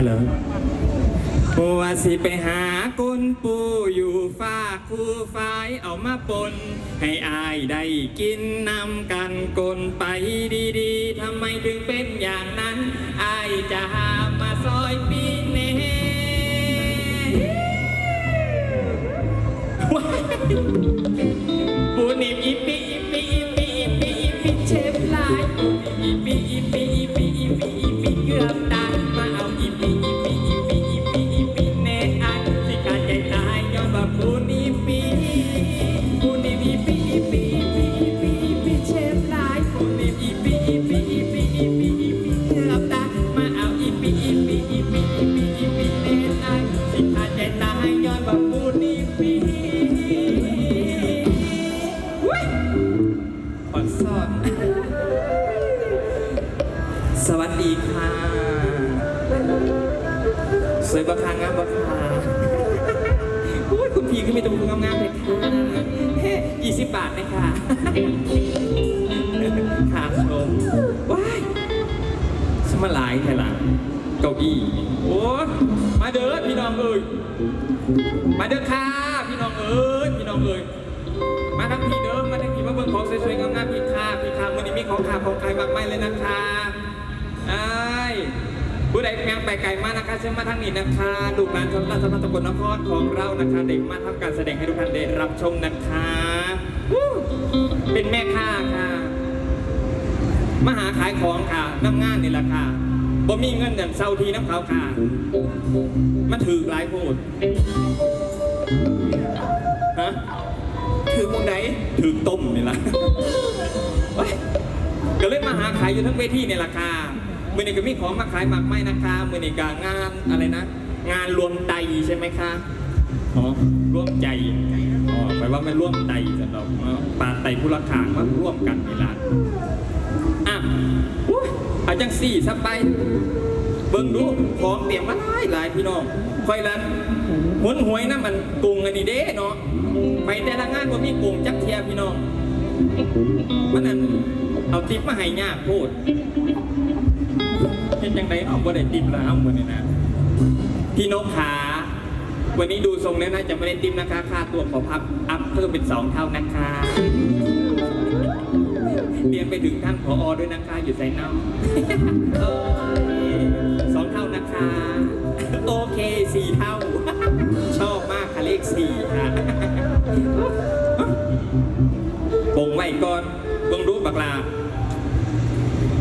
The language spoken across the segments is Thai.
ฮัลโหลปัวสิไปหากุนปูอยู่ฝากคู่ฟ้ายเอามาปน ให้อายได้กินนำกันกลไปดีๆทำไมถึงเป็นอย่างนั้น อายจะหามาซอยปีเน่ว้ายปูนิบอีปีอีปีอีปีอีปีอีปีเชฟลายอีปีอีปีอีปีอีปีอีปีเกือบ บักคางามบักคาอุ้ยคุณพี่ก็มีแตัวงามๆเลยค่ะเฮ้ยี่สิบบาทเลยค่ะค่ะชมว้ายสมาหลายไทยหลังเก้าอี้โอ้มาเด้อพี่น้องเอ้ยมาเด้อค่ะพี่น้องเอ้ยพี่น้องเอ้ยมาทั้งพี่เดิมมาทั้งพี่มาเบิ่งของสวยๆงามๆพี่ค่ะพี่ค่ะวันนี้มีของขาของใครมากมายเลยนะคะไอ้าย ผู้ใดยังไปไกลมากนะคะเชิญมาทางนี้นะคะลูกหลานชาวราชพัฒน์ตะกลนครของเรานะคะได้มาทำการแสดงให้ทุกท่านได้รับชมนะคะเป็นแม่ค้าค่ะ มาหาขายของค่ะน้ำงานนี่แหละค่ะบ่มีเงินเดือนเซาทีน้ำเขาค่ะมาถือหลายโพดฮะถือมงไหนถือต้มนี่ล่ะก็เลยมาหาขายอยู่ทั้งเวทีในราคา มือนี้ก็มีของมาขายมากไม่นะคะมือนี้ก็งานอะไรนะ งานรวมใจใช่ไหมคะอ๋อร่วมใจอ๋อแปลว่าไม่ร่วมใจสำหรับปาไตผู้ละขางมาร่วมกันนี่ล่ะอะอุ๊ยเอาจังสี่สัไป เบิ่งดูของเตรียมมาหลายหลายพี่น้องคอยรันหวนหวยนะมันกรุงอันนี้เด้เนาะไปแต่ละงานว่ามีกรุงจักเทียพี่น้องมันนั่นเอาติปมาให้ยากพูด เป็นจังไดเอาบ่ได้ติปแล้วมื้อนี้นะพี่นกขาวันนี้ดูทรงแล้วน่าจะไม่ได้ติปนะคะ ค่าตัวขอพับอัพเพิ่มเป็นสองเท่านะคะเรียนไปถึงท่านผอด้วยนะคะอยู่ไซน้ำเอ้ยสองเท่านะคะ โอเคสี่เท่า ชอบมากค่ะเลขสี่ค่ะปงไว้ก่อนเบิ่งรู้บักลา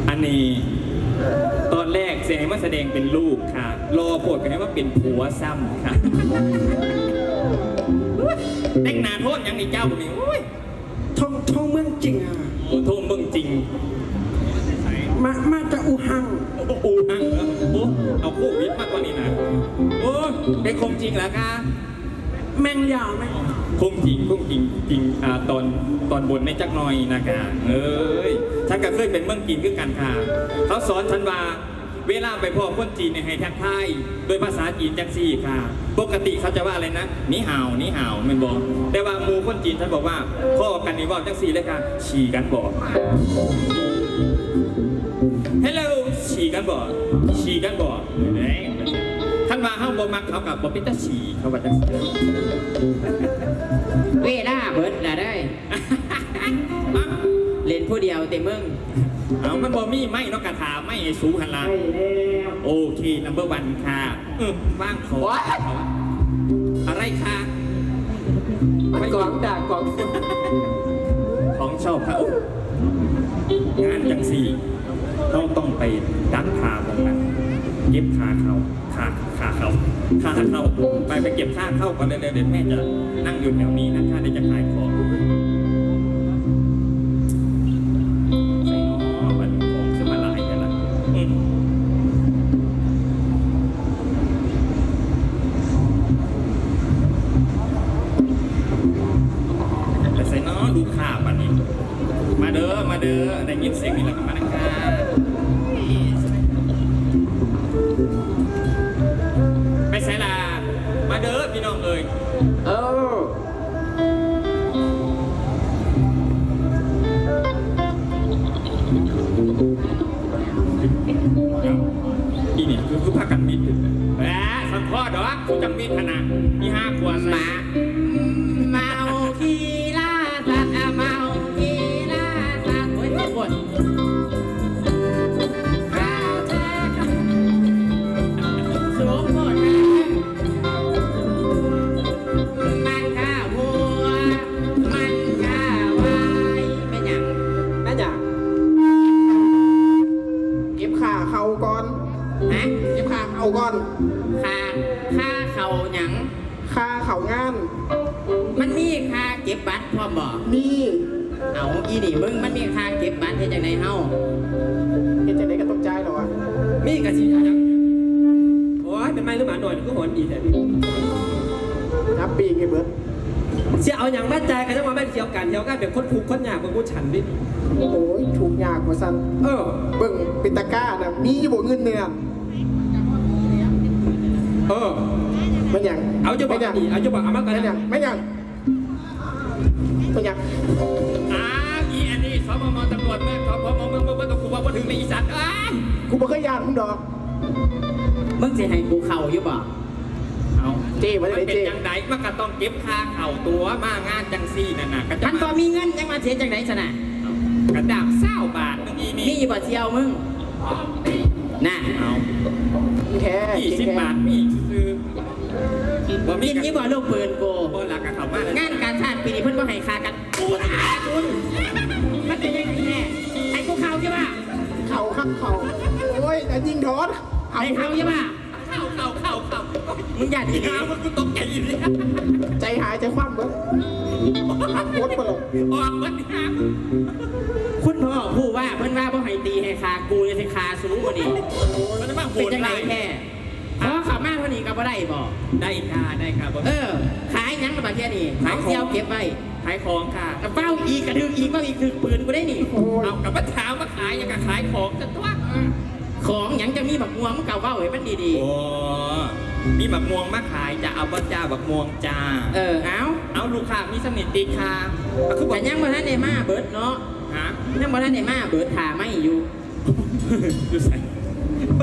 อันนี้ ตอนแรกเสียงให้มาแสดงเป็นลูกค่ะ รอโพดกันให้ว่าเป็นผัวซ้ำค่ะแต่งหนาโทษยังอีกเจ้าคนนี้โอ้ยท่องท่องเมืองจริงอะโอ้โทษมึงจริง มามาจากอูฮังโอ้โหหังเหรอโอ้เอาโควิดมากกว่านี้นะโอ้เป็นคงจริงเหรอคะ แมงยาไหมคงจริงคงจริงจริงอ่าตอนตอนบนในจักหน่อยนะคะเอ้ยฉันก็เคยเป็นเมืองจีนคือกันค่ะเขาสอนฉันว่าเวลาไปพ่อคนจีนเนี่ยให้ทักทายโดยภาษาจีนจังซี่ค่ะ ปกติเขาจะว่าอะไรนะนี่ห่าวนี่ห่าวมันบอก แต่ว่ามูคนจีนฉันบอกว่าพ่อกันนี่ว่าจังซี่เลยค่ะฉี่กันบอกฮัลโหลฉี่กันบ่ฉี่กันบ่เอ้ย นมาห้างบ่มักเขากับบ่เป็นตาฉี่เขาว่าจังซี่เวลาเบิดละได้อ้าวเล่นผู้เดียวแต่มึงเอามันบ่มีไม่เนอกกระถาไม่ให้สูหันหลังโอเคนัมเบอร์วันค่ะเออว่างขออะไรค่ะมันกองด่ากองคุณของชอบเขางานจังสี่ต้องต้องไปดักพาตรงนั้นเก็บคาเขาคาคาเขาคาเขาไปไปเก็บค่าเข้าก่อนเลยเดี๋ยวแม่จะนั่งอยู่แถวนี้นะคะเดี๋ยวจะขายของ ด้อได้ยินเสียงนี่แหละกัมานะครับไปใช่ละมาเด้อพี่น้องเลยเอออีนี่คือคือพากันมิดแหมสังพ่อดอกกูจังมีดขนาดมีห้าขวดมา กระสีจังโอ้ยเป็นไม้หรือหมาหน่อยก็หอนดีแต่นับปีกไอ้เบิร์ดเสียเอาอย่างแม่ใจกันจะมาแม่เสียวกันเสียวกันเป็นคนถูกคนยากคนกูฉันดิโอ้ยถูกยากกว่าสันเออเบิ่งปิตาก้านะมีอยู่บ่เงินเนี่ยเออมันหยังเอาจะบอกไม่หยังนี่เอาจะบอกเอามากันไม่หยังไม่หยังไม่หยังอ้าวอีอันนี้สมมตำรวจแม่สพมเมืองเมืองเมืองกับกูว่าพอถึงในอีสานอ้าย กูบ่เคยยานมึงดอก มึงสิให้กูเข้าอยู่บ่เอาเจ้มาได้มันเป็นเจ้จังไดมันก็ต้องเก็บค่าเข่าตัวมางานจังซี่นั่นน่ะก็จะมันบ่มีเงินยังมาเสียจังได๋ซะน่ะกระดาบเศร้าบาทนึงอีมีนี่บ่เที่ยวมึงน่ะเอาแค่ยี่สิบบาทมีอีกซื้อบ่มีกินกันยี่บ่ลูกปืนกูบ่หลักกับเขามากเลยงานการชาติปีนี้เพิ่นบ่ให้ค่ากันกูนะคุณมันเป็นยังไงแน่ให้กูเข้าใช่ป่ะเขาครับเขาโอ้ยแต่ยิงทอดให้เข้าใช่ป่ะเข้าเข้าเข้าเข้ามึงอย่าดีข้าวมันกูตกใจอยู่เนี่ยใจหายใจคว่ำเบิร์ดหักโคตรไปเลยออกมันครับคุณพ่อผู้ว่าเพิ่นว่าบ่ให้ตีให้ค่ากูเลยสิค่าสูงกว่านี้มันจะมาโหเป็นดจังไดไล่แท้ ก็บ่ได้บ่ได้ค่ะได้ค่ะบ่เออ ขายหยังกับบักแค่นี้ขายเที่ยวเก็บไว้ขายของค่ะกระเป๋าอีกกระดึงอีกเป้าอีกถึงปืนกูได้นี่โอ้ยเอากับมะเช้ามาขายยังกับขายของจะตัวของหยังจะมีบักม่วงมึงเก่าเบ้าให้มันดีโอ้มีบักม่วงมาขายจะเอาบัจ้าบักม่วงจ้าๆเออเอาเอาลูกค้ามีสนิทตีค่ะเอาคือบอกแต่ยังบ่ทันได้มาเบิดเนาะฮะยังบ่ทันได้มาเบิดถ่าไม่อยู่ดูใส่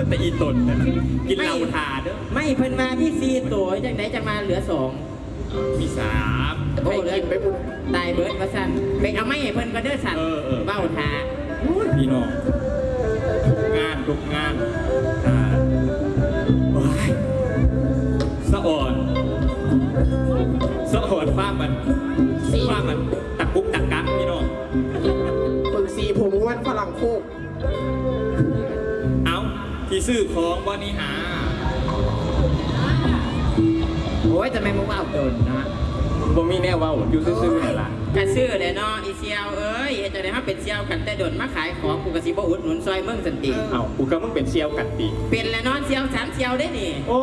แต่อีตนนั่นน่ะกินเหล้าทาเด้อไม่เพิ่นมาพี่ซีตัวจังไดจะมาเหลือสองมีสามโอ้เหลือไปบุญตายเบิดว่าซั่นไปเอาไม่ให้เพิ่นก็เด้อสั่นเออเออเบ้าถ่าพี่น้องทุกงานทุกงานค่ะ ที่ซื้อของบอนี่หา โอ้ยทำไมมึงว่าเอาโดนเนาะบ่มีแน่เว่าอยู่ซื่อๆนั่นล่ะกระซื้อเลยเนาะอีเซียวเอ้ยเฮ็ดจังได๋เฮาเป็นเซียวกันแต่โดนมาขายของกูก็สิบ่อุดหนุนซอยมึงสันติ เอากูก็มึงเป็นเซียวกันติเป็นแล้วเนาะเซียวสามเซียวได้นี่โอ้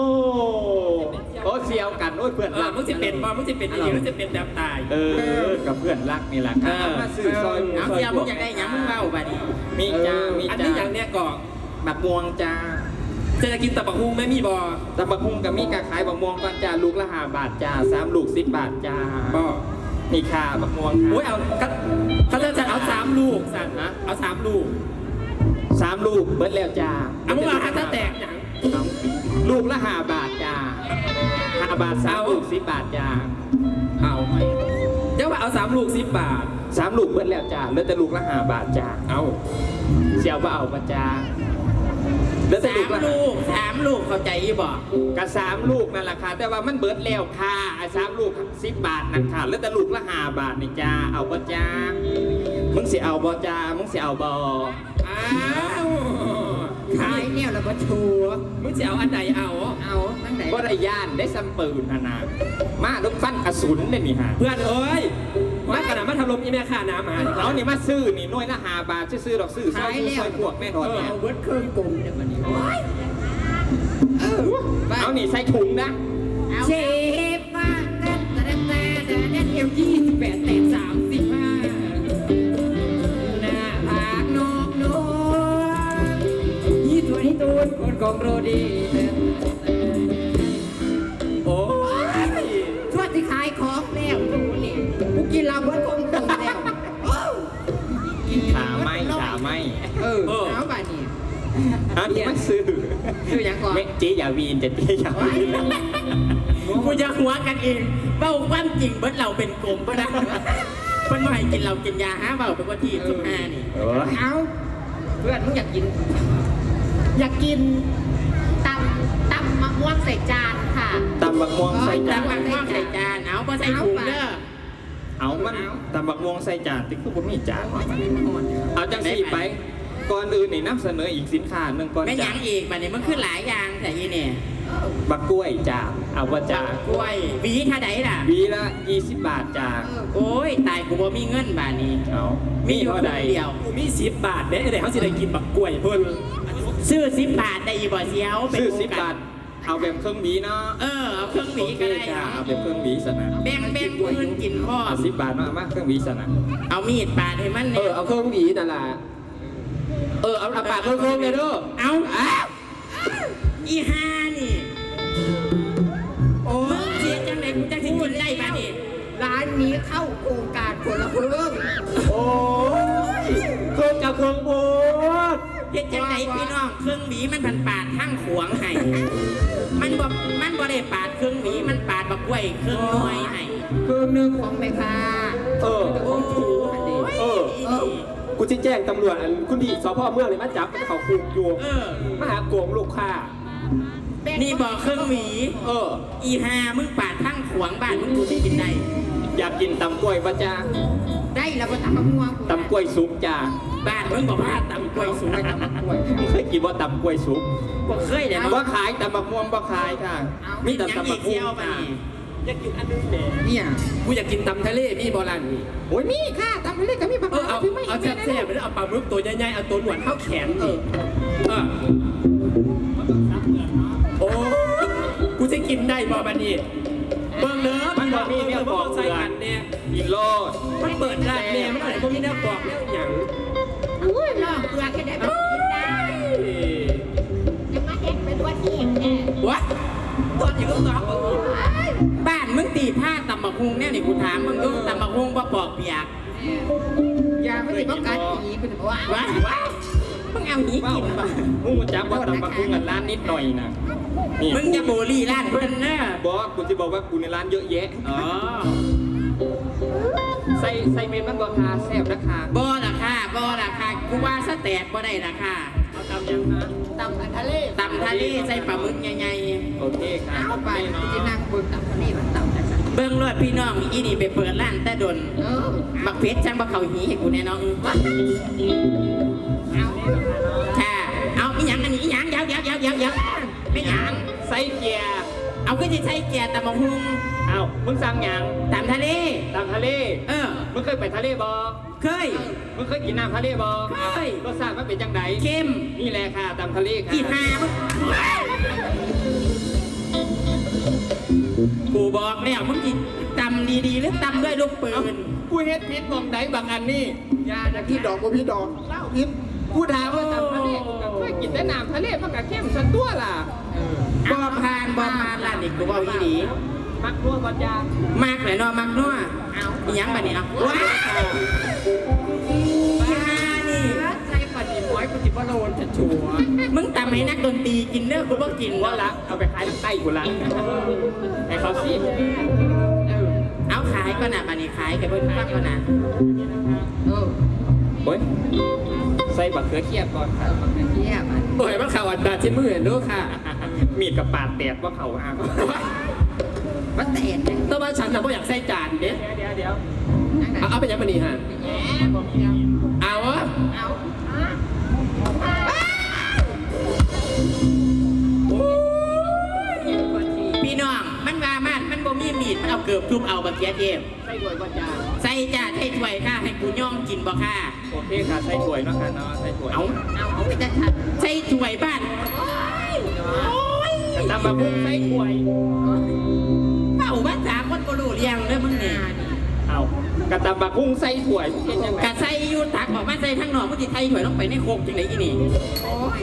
โอ้เซียวกันโอ้ยเพื่อนเออรักมึงจะเป็นบ่มึงจะเป็นอีกมึงจะเป็นแบบตาย เออกับเพื่อนรักนี่แหละคเอรับอมาซื้อซอยเอาซเซียวพมึวงอยากได้หยังมึงเว้าบัดนี้มีจ้ามีอันจ้านี้อย่างเนี้ยก่อน บักม่วงจ้าจะจะกินตับบักฮุงไม่มีบ่ตะบักหุ่งกับมีกาขายบักม่วงก่อนจ้าลูกละห้าบาทจ้าสามลูกสิบบาทจ้าบ่นี่ค่ะบักม่วงค่ะโอ้ยเอาก็เขาจะจะเอาสามลูกสั่นนะเอาสามลูกสามลูกเบิดแล้วจ้าเอามึงมาถ้าจะแตกอย่างเอาลูกละห้าบาทจ้าห้าบาทสามเอาลูกสิบบาทจ้าเอาเดี๋ยวว่าเอาสามลูกสิบบาทสามลูกเบิดแล้วจ้าเหลือแต่ลูกละห้าบาทจ้าเอาเสียวว่าเอาปะจ้า เหลือแต่สาลูกมละลูกสามลูกเข้าใจอีบ่กับสามลูกนั่นแหละค่ะแต่ว่ามันเบิดแล้วค่ะไอ้สามลูกสิบบาทนั่นค่ะเหลือแต่ลูกละห้าบาทนี่จ้าเอาปะจ้ามึงสิเอาบ่จ้ามึงสิเอาบ่อ้าวขายแนวละบ่ชัวมึงจะเอาอันไหนเอา เอาทั้งไหนบ่ได้ย่านได้ซ้ำปืนนะนะมาลูกฟันกระสุนเลยนี่ฮะเพื่อนเอ้ย แม่ข่าน้ำมาเอานี่มาซื้อนี่หน่วยละหาบาทซื้อดอกซื้อซอยซอยพวกแม่นอนเนี่ยเอาเบิร์ดเครื่องกลมเด้อบัดนี้เออเอานี่ใส่ถุงนะเชฟบ้านแต่แต่แต่แต่แต่เอวยี่สิบแปดเต็มสามสิบห้าหน้าผากนอกนวลยี่ตัวนี้ตูนคนของโรดีโขาไม่ขาไม่เออ เอาไปนี่อันนี้มาซื้อคืออย่างก่อนเจ๊เจ๊อย่าวีนเจ๊เจ๊อย่าวีนกูจะหัวกันเองเบ้าความจริงเบิดเราเป็นกลมปะนะเพิ่นมาให้กินเรากินยาหาเบ้าเป็นวันที่สิบห้านี่เออเอาเพื่อนมึงอยากกิน อยากกินตำตำมะม่วงใส่จานค่ะ ตำบักม่วงใส่จาตันกวางข้าวใส่จานเอาบ่ใส่ถุงเด้อ เอามันตำบักม่วงใส่จานติ๊กคือผมมีจานเอาจังสี่ไป ก่อนอื่นนี่นำเสนออีกสินค้าหนึ่งก่อนแม่หจ้ายังอีกบัดนี้มันคือหลายอย่างแต่ยี่เนี่ยบักกล้วยจ้าเอาว่าจ้ากล้วยหวีท่าใดล่ะ วีละ20 บาทจ้าโอ้ยตายกูบ่มีเงินบาทนี้ เอามีเท่าใดเดียว กูมีสิบบาทเด้เดี๋ยวเขาจะได้กินบักกล้วยเพิ่นซื้อสิบบาทได้อีบ่เสียวเป็นซื้อโครงสิบบาทเอาแบบเครื่องหวีเนาะเออเอาเครื่องหวีโอเคก็ได้จ้าเนาะเอาแบบเครื่องหวีสนะแบ่งแบ่งผู้อื่นกินพ่อเอาสิบบาทมามาเครื่องหวีสนะเอามีดปาดให้มันเอเนี่ยอเอาเครื่องหวีนั่นล่ะ เออเอาเอาปากเครื่องๆเลยเด้อเอา อ้าวอีห้านี่โอ้ยเสียจังไหนกูจะถึงกินได้บาดนี้ร้านนี้เข้าโครงการคนละครึ่งโอ้ยเครื่องกับเครื่องโบดเฮ็ดจังไหนพี่น้องเครื่องหวีมันพันปาดทั้งขวงให้ มันบ่มันบ่ได้ปาดเครื่องหวีมันปาดบักกล้วยเครื่องน้อยให้เครื่องหนึงของแม่ค้าเออ โอ้โหอันนี้เออ เออ กูจะแจ้งตำรวจอันคุณดีสพเมืองเลยมาจับมันเขาคุกอยู่เออ มาหาโกงลูกค้า นี่บอกเครื่องหวีเออ อีหามึงปาดทั้งขวงบ้านมึงกูจะกินได้ อยากกินตำกล้วยปะจ้าได้แล้วก็ตำมะม่วงตำกล้วยสุกจ้าบ้านมึงบอกว่าตำกล้วยสูงไปตำมะกล้วยมึงเคยกินว่าตำกล้วยสุกบ่เคยเดี๋ยวว่าเนาะขายตำบักม่วงบ่ขายค่ะ มีมีแต่แต่ตำตำบับักกม่เที่วยวงไปจ้า อยากกินอันนึงแหละเนี่ยกูอยากกินตำทะเลมีโบราณนี่โอ้ยมีนี่ค่ะตำไปเลยก็มีปลาเออเอาเอาแซ่บๆไปแล้วเอาปลาหมึกตัวใหญ่ๆเอาตัวหนวดเข้าแขนนี่เออโอ้กูจะกินได้บ่บันนี้เบิ่งเด้อมันบ่มีเนี่ยบอกใส่เพื่อกันนเนี่ยอีโลดมันเปิดร้านเนี่ยมันอะไรพวกนี้เนี่ยบอกแล้วอย่างอุ้ยลองเปลือกแค่ได้แบบกินได้จะมาเห็นเป็นว่าที่แน่วะตอนอยู่ก็ตอบบ้าน มึงตีผ้าตำบักฮุงเนี่ยนี่กูถามมึงดูตำบักฮุงบ่ปอกเปียกยาไม่ได้ป้องกันผีเป็นว่าวะวะมึงเอาหนีว้าวกินบ่มึงรู้จักว่าตำบักม่วงกันร้านนิดหน่อยนะนี่มึงจะโบลี่ร้านเพิ่นเด้อบอกกูจะบอกว่ากูในร้านเยอะแยะอ๋อใส่ใส่เมนมันบ่คาแซ่บราคาบ่ล่ะค่ะบ่ล่ะค่ะกูว่าสแตกบ่ได้ล่ะค่ะเอาตำยังนะตำอันทะเลตำทะเลใส่ปลาหมึกใหญ่โอเคค่ะเอาไปจะนั่งบนตำทะเลมันตำแต่สันๆเบิ่งรถพี่น้องอีนี่ไปเปิดร้านแต่ดนเออบักเพชรจังบักเขาหีให้กูแน่น้องเอาค่ะเอาอีหยังอันนี้อีหยังเดี๋ยวเดี๋ยวเดี๋ยวเดี๋ยวเดี๋ยวไม่หยังใส่เกียร์เอาก็จะใช้แก่ตำบักฮุงเอามึงสั่งหยังตำทะเลตำทะเล เออมึงเคยไปทะเลบ่ เคย มึงเคยกินน้ำทะเลบ่เคย รสชาติมันเป็นจังไดเข้มนี่แหละค่ะตำทะเลค่ะอีหามึงกูบอกแล้วมึงกินตำดีๆหรือตำด้วยลูกปืนกูเฮ็ดพิษมองใดบางอันนี่ยานะพี่ดอกว่าพี่ดอกเล่าพิษกูถามว่าตำทะเลกูก็เคยกินแต่น้ำทะเลมันก็เข้มสันตัวล่ะบ่พานบ่พานร้านนี้กูบอกอีดี มักนัวบ่จ้ามากเลยเนาะมากนัวเอาอีหยังบัดนี้เอาว้าวอีหานี่ใส่ปฏิบัติปฏิบัติโลนจะชัวมึงตำให้นักดนตรีกินเด้อกูบ่กินว่าว่าละละเอาไปขายทางใต้กูละให้เขาสิเอาขายก่อนนะบัดนี้ขายกับเพิ่นฟังก่อนนะเออโอ้ยใส่บักเขือเทียบก่อนค่ะเยี่ยมบ่อยมาข่าวอันดาที่มือเห็นด้วยค่ะ มีดกับปาดแตกว่าเขาอะ มันแตนเนี่ยแต่ว่าฉันน่ะบ่อยากใส่จานเด้เดี๋ยวเดี๋ยวเอาเอาไปยังบันนี้ฮะแง่บอกเดียวเอาวะเอาพี่น้อง มันว่ามันมันบ่มีมีดมันเอาเกือบทุบเอาบักเขียเทพใส่ถ้วยก่อนจ้าใส่จ้าใส่ถ้วยค่ะให้กูย่องกินบ่ค่ะ โอเคค่ะใส่ถ้วยเนาะค่ะเนาะใส่ถ้วยเอาเอาเอาไปจัดฉันใส่ถ้วยบ้านแต่ ตำบักหุ่งใส่ถ้วยเอาภาษาคนก็รู้เรียงเด้อมึงนี่เอากระตำบักหุ่งใส่ถ้วยเห็นยังไงกะใส่อยู่ตักออกมาใส่ทั้งนอกมึงสิไทยถ้วยลงไปในโคกจังไดอีนี่โอ้ย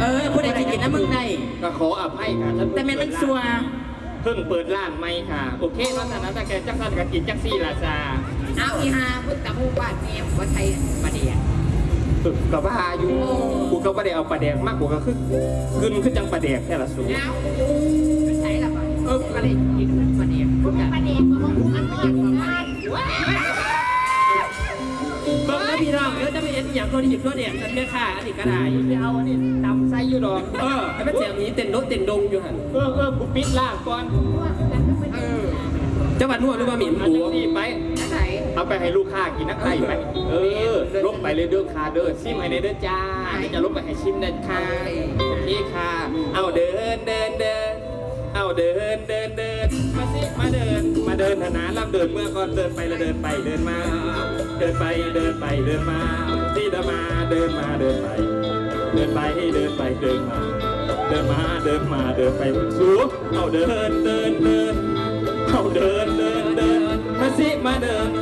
เออผู้ใดสิกินน้ำมึงได้ ก็ขออภัยค่ะท่านแต่แม่นมันซัวเพิ่งเปิดร้านใหม่ค่ะ โอเคเพราะฉะนั้นถ้าแกจักสันกับกินจักซี่ละจ้าเอาอีหาพึ่งตะมูบ้านเมียว่าไทยประเดี๋ยว กับว่าอยู่กูก็ไม่ได้เอาปลาแดกมากกูก็คือขึ้นขึ้นจังปลาแดกแค่ละสูเอาไม่ใช่ละบ่เอออะไรกินมันมาเดียวมันมาเดียวมันมันไม่อยากมาบ้านว้าเบิ่งแล้วพี่น้องเดี๋ยวจะไปเอ็นอย่างตัวนี้หยิบตัวเด็กฉันไม่ค่ะอันนี้ก็ได้ไปเอาอันนี้ตำใส่อยู่ดอกเออแล้วมันเสียงนี้เต้นรถเต้นดงอยู่หันเออเออกูปิดล่างก่อนเออจังหวัดนวดหรือว่าหมิ่นอันหันี้วนี่ไปอะไร เอาไปให้ลูกค้ากินนักไก่ไปเออลบไปเลยเด้อค่ะเด้อชิมให้ในเด้อจ้าเดี๋ยวจะลบไปให้ชิมเด้อค่ะโอเคค่ะ เอาเดินเดินเดินเอาเดินเดินเดินมาสิมาเดิน มาเดินธนาลำเดินเมื่อก่อนเดินไปแล้วเดินไปเดินมา เดินไปเดินไปเดินมาที่เดินมาเดินมาเดินไป เดินไปเดินไปเดินมา เดินมาเดินมาเดินไปสูเอาเดินเดินเดินเอาเดินเดินเดินมาสิมาเดิน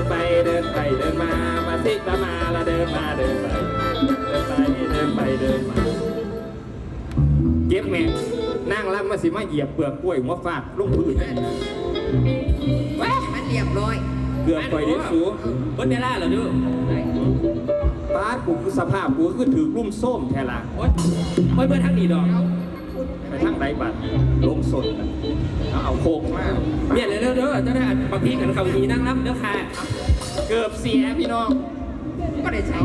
นไปเดินไปเดินมามาสิมามาละเดินมาเดินไปเดินไปเดินไปเดินมาเก็บแม่นั่งแล้วมาสิมาเหยียบเปลือกกล้วยหัวฟาดลงพื้นว้ามันเรียบร้อยเกือบปล่อยเด็กสูบนเดล่าเหรอดูป้าดกูคือสภาพกูคือถือรุ่มส้มแทละโอ๊ยโอ๊ยเบอร์ทางนี้ดอกไป ทั้งไรบัตรลงสดเอาเอาโคกมากเนี่ยเลยเด้อเด้อเจ้าได้บางทีกันเขาหีนั่งรับเด้อค่ะ เกือบเสียพี่น้องก็ได้ใช้